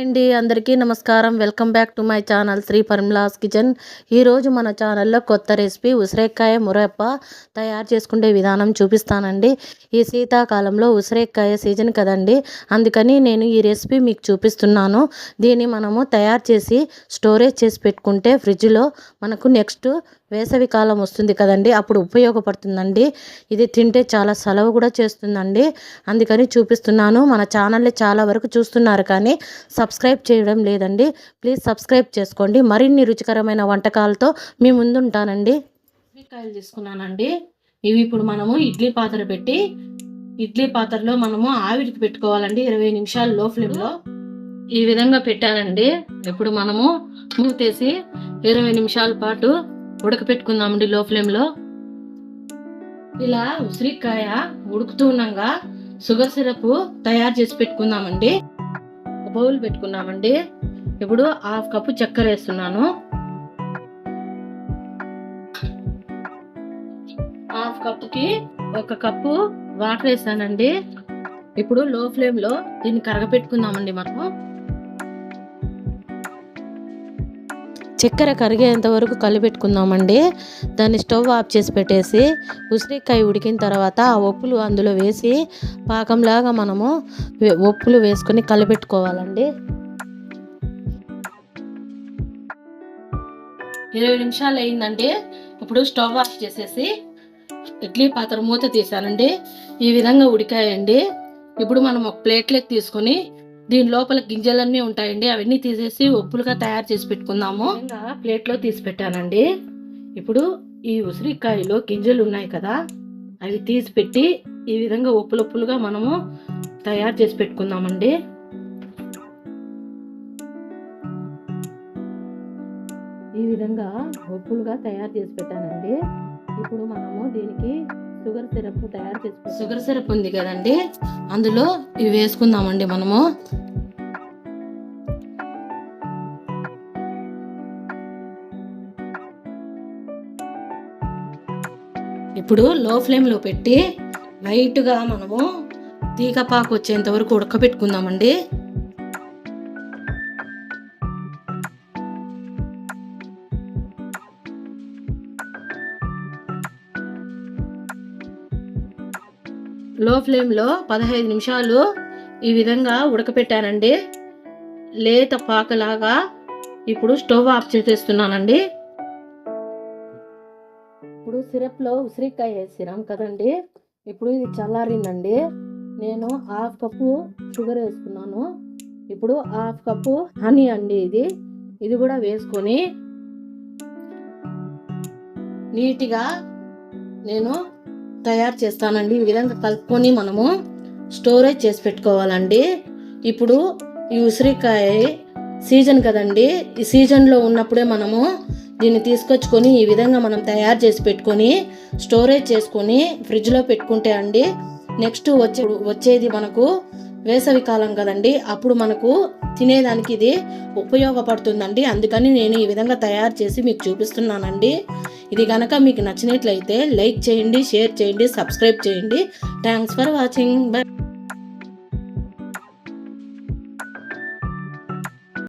అండి. అందరికీ నమస్కారం. Welcome back to my channel Shri Parmila's kitchen. ఈరోజు మన ఛానల్లో కొత్త రెసిపీ ఉసిరేకాయ మురప్ప తయారు చేసుకునే విధానం చూపిస్తానండి. ఈ శీతాకాలంలో ఉసిరేకాయ సీజన్ కదండి. అందుకని నేను ఈ రెసిపీ మీకు చూపిస్తున్నాను. దీన్ని మనము తయారు చేసి స్టోరేజ్ చేసి పెట్టుకుంటే ఫ్రిడ్జ్లో మనకు నెక్స్ట్ వేసవి కాలం వస్తుంది కదండి. అప్పుడు ఉపయోగపడుతుందండి. ఇది తింటే చాలా సెలవు కూడా చేస్తుందండి. అందుకని చూపిస్తున్నాను. మన ఛానల్ని చాలా వరకు చూస్తున్నారు కానీ సబ్స్క్రైబ్ చేయడం లేదండి. ప్లీజ్ సబ్స్క్రైబ్ చేసుకోండి. మరిన్ని రుచికరమైన వంటకాలతో మీ ముందుంటానండి. ఉల్లికాయలు తీసుకున్నానండి ఇవి ఇప్పుడు మనము ఇడ్లీ పాత్ర పెట్టి ఇడ్లీ పాత్రలో మనము ఆవిరికి పెట్టుకోవాలండి. ఇరవై నిమిషాలు లో ఫ్లేమ్లో. ఈ విధంగా పెట్టానండి. ఇప్పుడు మనము మూతేసి ఇరవై నిమిషాల పాటు ఉడకపెట్టుకుందామండి లో ఫ్లేమ్లో. ఇలా ఉసిరికాయ ఉడుకుతూ ఉండగా షుగర్ సిరప్ తయారు చేసి పెట్టుకుందామండి. బౌల్ పెట్టుకున్నామండి. ఇప్పుడు హాఫ్ కప్పు చక్కెర వేస్తున్నాను. హాఫ్ కప్పుకి ఒక కప్పు వాటర్ వేసానండి. ఇప్పుడు లో ఫ్లేమ్లో దీన్ని కరగపెట్టుకుందామండి మనము. చక్కెర కరిగేంత వరకు కలిపెట్టుకుందామండి. దాన్ని స్టవ్ ఆఫ్ చేసి పెట్టేసి ఉసిరికాయ ఉడికిన తర్వాత ఆ ఒప్పులు అందులో వేసి పాకంలాగా మనము ఉప్పులు ఒప్పులు వేసుకొని కలిపెట్టుకోవాలండి. ఇరవై నిమిషాలు అయిందండి. ఇప్పుడు స్టవ్ ఆఫ్ చేసేసి ఇడ్లీ పాత్ర మూత తీసానండి ఈ విధంగా ఉడికాయండి. ఇప్పుడు మనం ఒక ప్లేట్లోకి తీసుకొని దీని లోపల గింజలన్నీ ఉంటాయండి. అవన్నీ తీసేసి ఒప్పులుగా తయారు చేసి పెట్టుకుందాము. ఇంకా ప్లేట్లో తీసి పెట్టానండి. ఇప్పుడు ఈ ఉసిరికాయలో గింజలు ఉన్నాయి కదా అవి తీసి పెట్టి ఈ విధంగా ఒప్పులొప్పులుగా మనము తయారు చేసి పెట్టుకుందామండి. ఈ విధంగా ఒప్పులుగా తయారు చేసి పెట్టానండి. ఇప్పుడు మనము దీనికి షుగర్ సిరప్ తయారు చేసుకో షుగర్ సిరప్ ఉంది కదండి. అందులో ఇవి వేసుకుందామండి మనము. ఇప్పుడు లో ఫ్లేమ్లో పెట్టి లైట్గా మనము తీగపాకు వచ్చేంత వరకు ఉడకబెట్టుకుందామండి. లో ఫ్లేమ్లో పదహైదు నిమిషాలు ఈ విధంగా ఉడకపెట్టానండి. లేత పాకలాగా ఇప్పుడు స్టవ్ ఆఫ్ చేసేస్తున్నానండి. ఇప్పుడు సిరప్లో ఉసిరికాయ వేసినాం కదండి. ఇప్పుడు ఇది చల్లారిందండి. నేను హాఫ్ కప్పు షుగర్ వేసుకున్నాను. ఇప్పుడు హాఫ్ కప్పు హనీ అండి ఇది. ఇది కూడా వేసుకొని నీట్గా నేను తయారు చేస్తానండి. ఈ విధంగా కలుపుకొని మనము స్టోరేజ్ చేసి పెట్టుకోవాలండి. ఇప్పుడు ఈ ఉసిరికాయ సీజన్ కదండి. ఈ సీజన్లో ఉన్నప్పుడే మనము దీన్ని తీసుకొచ్చుకొని ఈ విధంగా మనం తయారు చేసి పెట్టుకొని స్టోరేజ్ చేసుకొని ఫ్రిడ్జ్లో పెట్టుకుంటే అండి నెక్స్ట్ వచ్చే వచ్చేది మనకు వేసవి కాలం కదండి. అప్పుడు మనకు తినేదానికి ఇది ఉపయోగపడుతుందండి. అందుకని నేను ఈ విధంగా తయారు చేసి మీకు చూపిస్తున్నానండి. ఇది కనుక మీకు నచ్చినట్లయితే లైక్ చేయండి షేర్ చేయండి సబ్స్క్రైబ్ చేయండి. Thanks for watching. బై.